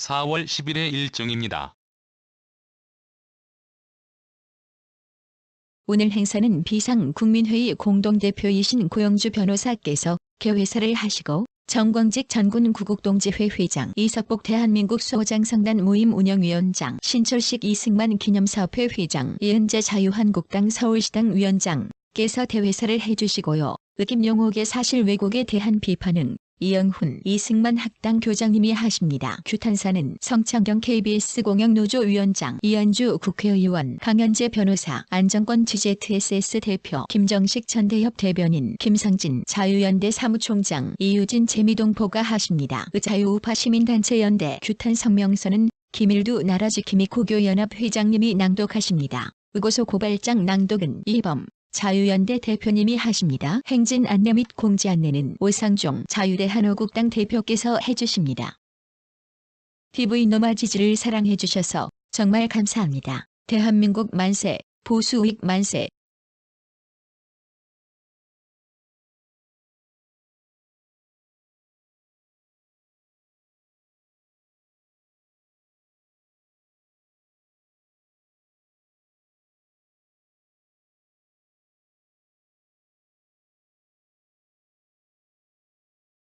4월 10일의 일정입니다. 오늘 행사는 비상국민회의 공동대표이신 고영주 변호사께서 개회사를 하시고 정광직 전군 구국동지회 회장 이석복 대한민국 소장 성단 모임 운영위원장 신철식 이승만 기념사업회 회장 이은재 자유한국당 서울시당 위원장께서 대회사를 해주시고요. 의김용옥의 사실 왜곡에 대한 비판은 이영훈, 이승만 학당 교장님이 하십니다. 규탄사는 성창경 KBS 공영노조 위원장, 이현주 국회의원, 강현재 변호사, 안정권 GZSS 대표, 김정식 전 대협 대변인, 김상진 자유연대 사무총장, 이유진 재미동포가 하십니다. 의자유우파 시민단체 연대 규탄 성명서는 김일두 나라지킴이 고교연합 회장님이 낭독하십니다. 의고소 고발장 낭독은 이범 자유연대 대표님이 하십니다. 행진 안내 및 공지 안내는 오상종 자유대 한호국당 대표께서 해주십니다. TV 노마 지지를 사랑해주셔서 정말 감사합니다. 대한민국 만세, 보수익 만세,